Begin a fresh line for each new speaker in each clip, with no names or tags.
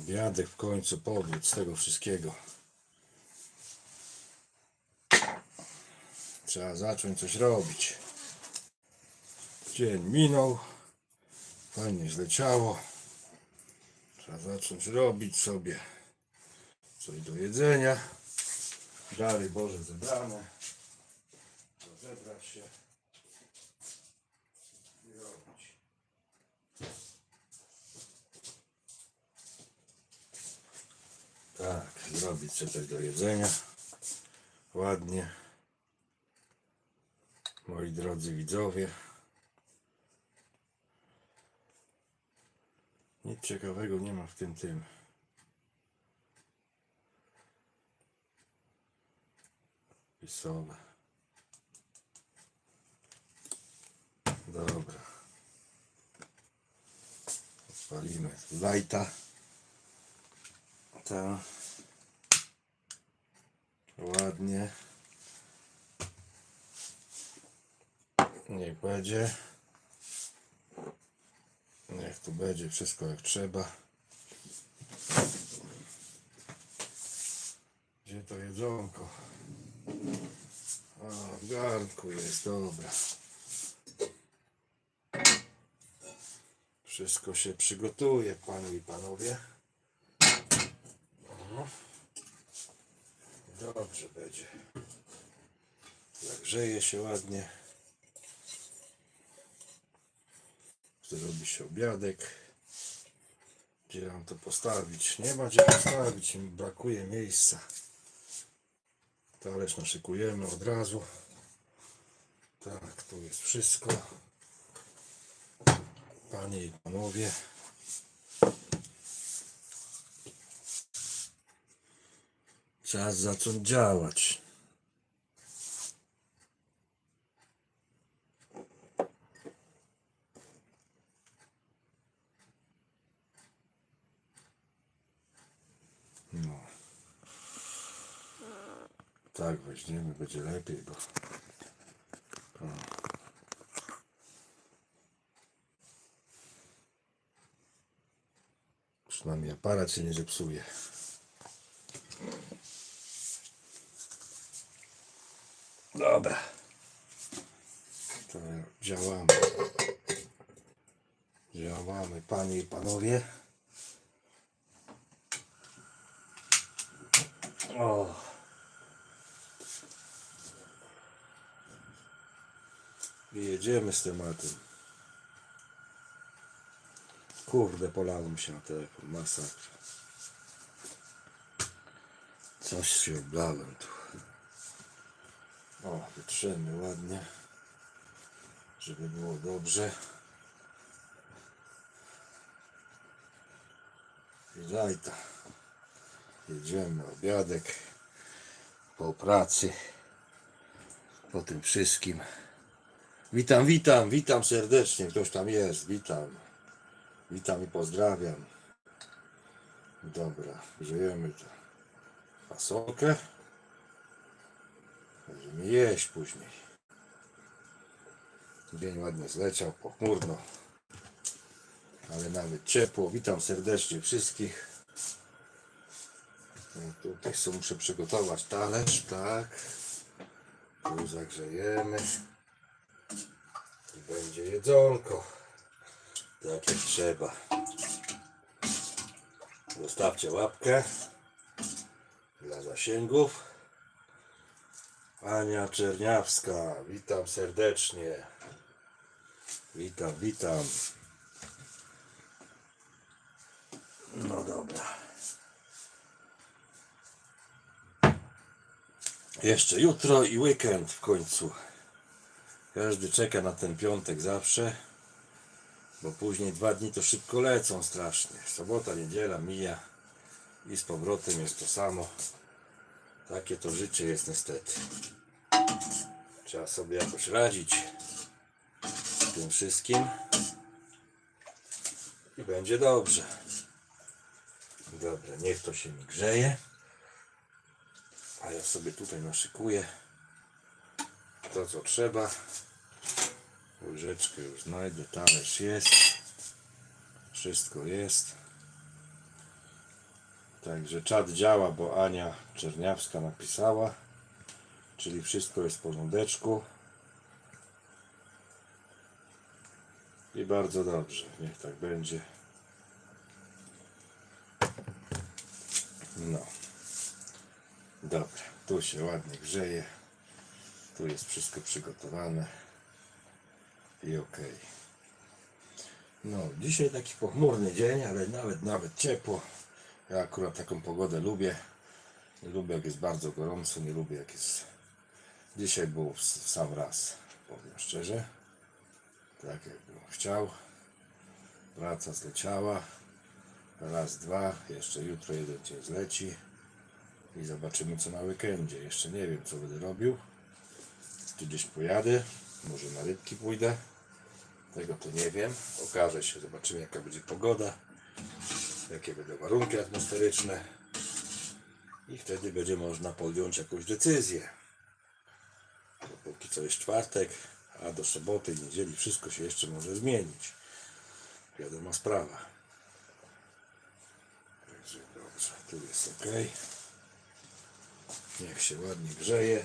Obiadek w końcu powrót z tego wszystkiego. Trzeba zacząć coś robić. Dzień minął. Fajnie zleciało. Trzeba zacząć robić sobie coś do jedzenia. Dary Boże zebrane. Rozebrać się i robić. Tak, zrobić sobie coś do jedzenia. Ładnie. Moi drodzy widzowie. Nic ciekawego nie ma w tym tym. Pisowe. Dobra. Odpalimy lajta. Ta. Ładnie. Niech będzie. Niech tu będzie wszystko jak trzeba. Gdzie to jedzonko? A, w garnku jest, dobra. Wszystko się przygotuje, panie i panowie. O. Dobrze będzie. Zagrzeje się ładnie. Zrobi się obiadek. Gdzie mam to postawić? Nie ma gdzie postawić, mi brakuje miejsca. Talerz naszykujemy od razu. Tak, tu jest wszystko. Panie i panowie. Czas zacząć działać. No. Tak, weźmiemy, będzie lepiej, bo... O. Przynajmniej aparat się nie zepsuje. Dobra. To działamy. Działamy, panie i panowie. O. I jedziemy z tematem. Kurde, polałem się na telefon, masakra. Coś się oblałem tu. O, wytrzymy ładnie, żeby było dobrze. I lajta. Jedziemy, obiadek po pracy, po tym wszystkim. Witam, witam, witam serdecznie. Ktoś tam jest, witam. Witam i pozdrawiam. Dobra, grzejemy to fasolkę. Będziemy jeść później. Dzień ładnie zleciał, pochmurno. Ale nawet ciepło. Witam serdecznie wszystkich. No, tutaj sobie muszę przygotować talerz, tak. Tu zagrzejemy. I będzie jedzonko. Tak jak trzeba. Zostawcie łapkę dla zasięgów. Ania Czerniawska, witam serdecznie. Witam, witam. No dobra. Jeszcze jutro i weekend w końcu. Każdy czeka na ten piątek zawsze, bo później dwa dni to szybko lecą strasznie. Sobota, niedziela mija i z powrotem jest to samo. Takie to życie jest niestety. Trzeba sobie jakoś radzić z tym wszystkim i będzie dobrze. Dobra, niech to się mi grzeje. A ja sobie tutaj naszykuję to co trzeba. Łyżeczkę już znajdę, talerz jest. Wszystko jest. Także czat działa, bo Ania Czerniawska napisała. Czyli wszystko jest w porządeczku. I bardzo dobrze, niech tak będzie. No. Dobra, tu się ładnie grzeje. Tu jest wszystko przygotowane. I okej. No, dzisiaj taki pochmurny dzień, ale nawet, nawet ciepło. Ja akurat taką pogodę lubię. Nie lubię jak jest bardzo gorąco, nie lubię jak jest... Dzisiaj było w, w sam raz, powiem szczerze. Tak jakbym chciał. Praca zleciała. Raz, dwa. Jeszcze jutro jeden dzień zleci. I zobaczymy co na weekendzie. Jeszcze nie wiem co będę robił. Czy gdzieś pojadę. Może na rybki pójdę. Tego to nie wiem. Okaże się. Zobaczymy jaka będzie pogoda. Jakie będą warunki atmosferyczne. I wtedy będzie można podjąć jakąś decyzję. Bo póki co jest czwartek, a do soboty, niedzieli wszystko się jeszcze może zmienić. Wiadoma sprawa. Także tu jest ok. Niech się ładnie grzeje.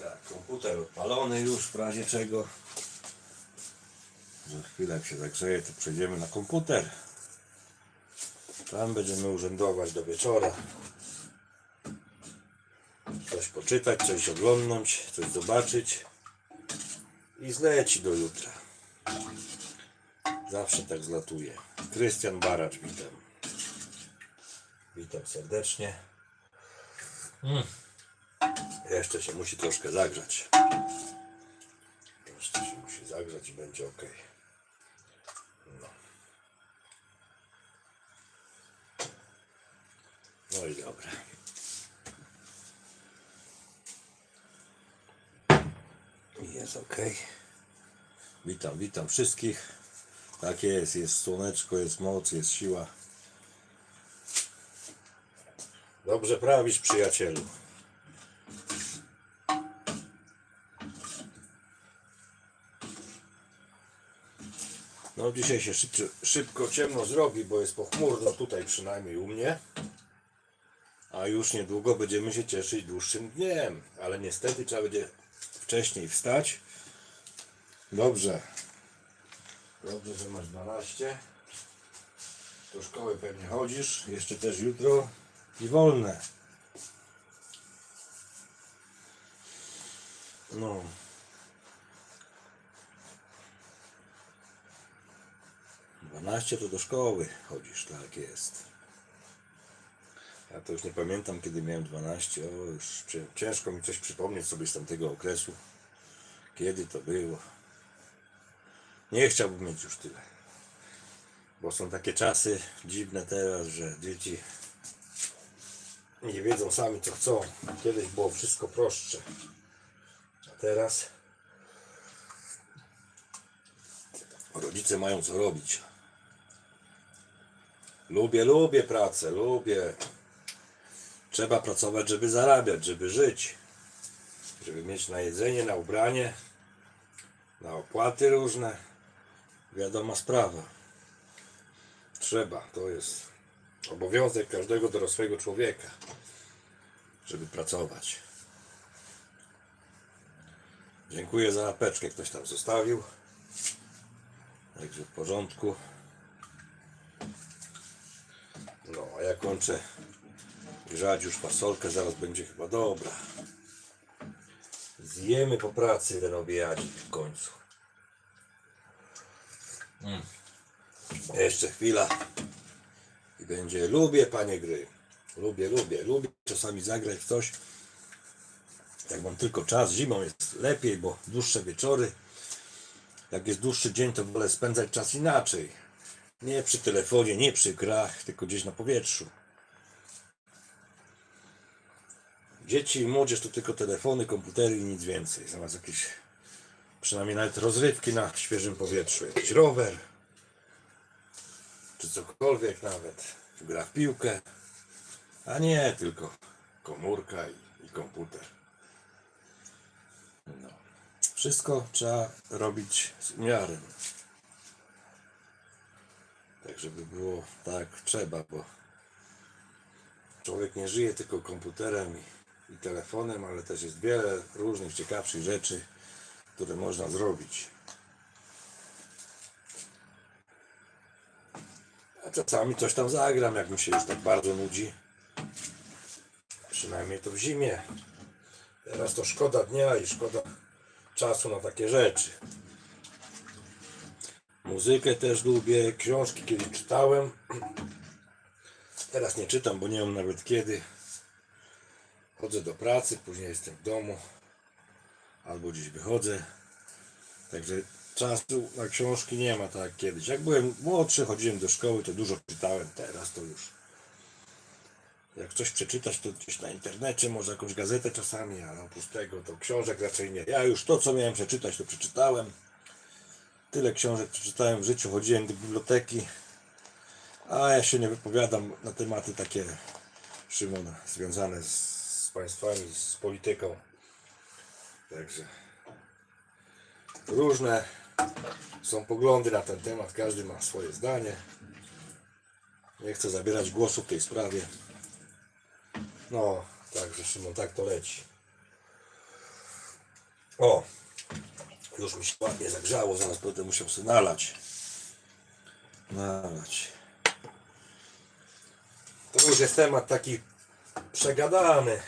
Tak, komputer odpalony już w razie czego. Za chwilę jak się zagrzeje, to przejdziemy na komputer. Tam będziemy urzędować do wieczora. Coś poczytać, coś oglądnąć, coś zobaczyć. I zleci do jutra. Zawsze tak zlatuje. Krystian Baracz, witam. Witam serdecznie. Jeszcze się musi troszkę zagrzać. Jeszcze się musi zagrzać i będzie ok. No. No i dobra. Jest ok. Witam, witam wszystkich. Tak jest, jest słoneczko, jest moc, jest siła. Dobrze prawisz, przyjacielu. No dzisiaj się szybko, szybko ciemno zrobi, bo jest pochmurno tutaj przynajmniej u mnie. A już niedługo będziemy się cieszyć dłuższym dniem. Ale niestety trzeba będzie wcześniej wstać. Dobrze. Dobrze, że masz 12. Do szkoły pewnie chodzisz. Jeszcze też jutro. I wolne. No. Dwanaście to do szkoły chodzisz, tak jest. Ja to już nie pamiętam kiedy miałem 12, o już cię- ciężko mi coś przypomnieć sobie z tamtego okresu. Kiedy to było. Nie chciałbym mieć już tyle. Bo są takie czasy dziwne teraz, że dzieci nie wiedzą sami co chcą. Kiedyś było wszystko prostsze. A teraz rodzice mają co robić. Lubię, lubię pracę, lubię. Trzeba pracować, żeby zarabiać, żeby żyć. Żeby mieć na jedzenie, na ubranie, na opłaty różne. Wiadoma sprawa. Trzeba, to jest obowiązek każdego dorosłego człowieka, żeby pracować. Dziękuję za apeczkę, ktoś tam zostawił. Także w porządku. No, a ja kończę grzać już fasolkę, zaraz będzie chyba dobra. Zjemy po pracy ten obiadzik w końcu. Mm. Jeszcze chwila i będzie. Lubię panie gry. Lubię, lubię, lubię czasami zagrać w coś. Jak mam tylko czas, zimą jest lepiej, bo dłuższe wieczory. Jak jest dłuższy dzień, to wolę spędzać czas inaczej. Nie przy telefonie, nie przy grach, tylko gdzieś na powietrzu. Dzieci i młodzież to tylko telefony, komputery i nic więcej. Zamiast jakieś, przynajmniej nawet rozrywki na świeżym powietrzu. Jakiś rower, czy cokolwiek nawet. Gra w piłkę. A nie tylko komórka i, i komputer. No. Wszystko trzeba robić z umiarem. Tak, żeby było tak trzeba, bo człowiek nie żyje tylko komputerem i, i telefonem, ale też jest wiele różnych ciekawszych rzeczy, które można zrobić. A czasami coś tam zagram, jak mi się już tak bardzo nudzi. Przynajmniej to w zimie. Teraz to szkoda dnia i szkoda czasu na takie rzeczy. Muzykę też lubię, książki kiedyś czytałem. Teraz nie czytam, bo nie mam nawet kiedy. Chodzę do pracy, później jestem w domu albo gdzieś wychodzę. Także czasu na książki nie ma tak jak kiedyś. Jak byłem młodszy, chodziłem do szkoły, to dużo czytałem. Teraz to już. Jak coś przeczytać, to gdzieś na internecie, może jakąś gazetę czasami, ale oprócz tego to książek raczej nie. Ja już to, co miałem przeczytać, to przeczytałem. Tyle książek przeczytałem w życiu, chodziłem do biblioteki. A ja się nie wypowiadam na tematy takie, Szymon, związane z, z państwami, z polityką. Także różne są poglądy na ten temat, każdy ma swoje zdanie. Nie chcę zabierać głosu w tej sprawie. No, także Szymon, tak to leci. O, już mi się ładnie zagrzało, zaraz będę musiał sobie nalać. Nalać. To już jest temat taki przegadany.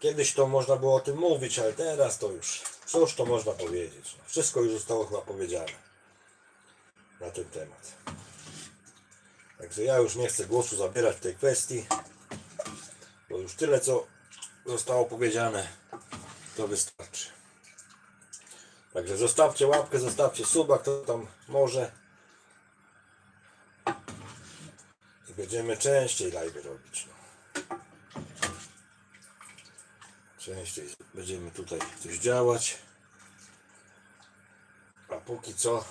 Kiedyś to można było o tym mówić, ale teraz to już, cóż to można powiedzieć. No, wszystko już zostało chyba powiedziane na ten temat. Także ja już nie chcę głosu zabierać w tej kwestii, bo już tyle co zostało powiedziane, to wystarczy. Także zostawcie łapkę, zostawcie suba, kto tam może. I będziemy częściej live robić. No. Częściej będziemy tutaj coś działać. A póki co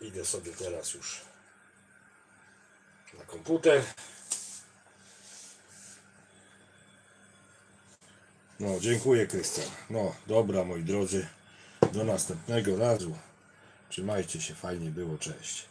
idę sobie teraz już na komputer. No, dziękuję Krystian. No, dobra moi drodzy. Do następnego razu. Trzymajcie się, fajnie było, cześć.